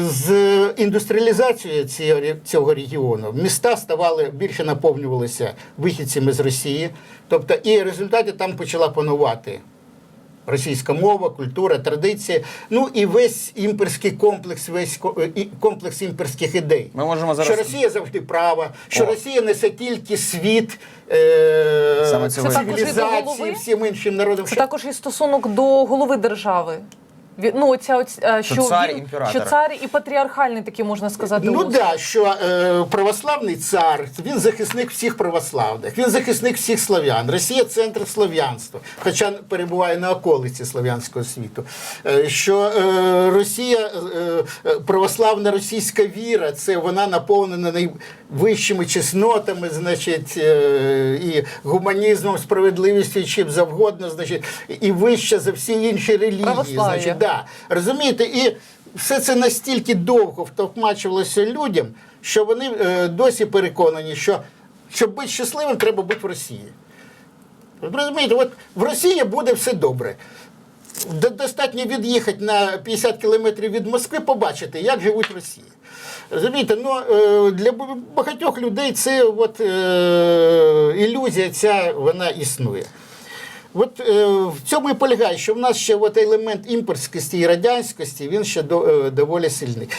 З індустріалізацією цього, цього регіону міста ставали більше наповнювалися вихідцями з Росії. Тобто, і в результаті там почала панувати російська мова, культура, традиції. Ну і весь імперський комплекс, весь комплекс імперських ідей. Ми можемо зараз- Що Росія завжди права, що О. Росія несе тільки світ. Е- Саме цивілізації всім іншим народам. Це також і стосунок до голови держави. Ну, оця, оць- е, що, цар, він- що цар і патріархальний такий, можна сказати, Ну устрій. да, що е, православний цар, він захисник всіх православних, він захисник всіх славян. Росія центр слав'янства, хоча перебуває на околиці слав'янського світу. Е, що е, Росія, е, е, православна російська віра, це вона наповнена найвищими чеснотами, значить, е, і гуманізмом, справедливістю, чим завгодно, значить, і вища за всі інші релігії. Значить, да. Розумієте, і все це настільки довго втовкмачувалося людям, що вони е, досі переконані, що щоб бути щасливим, треба бути в Росії. Розумієте, от в Росії буде все добре. Достатньо від'їхати на 50 кілометрів від Москви, побачити, як живуть Росії. Розумієте, ну е, для багатьох людей це от, е, ілюзія ця вона існує. От е, в цьому і полягає, що в нас ще от елемент імперськості і радянськості він ще до, е, доволі сильний.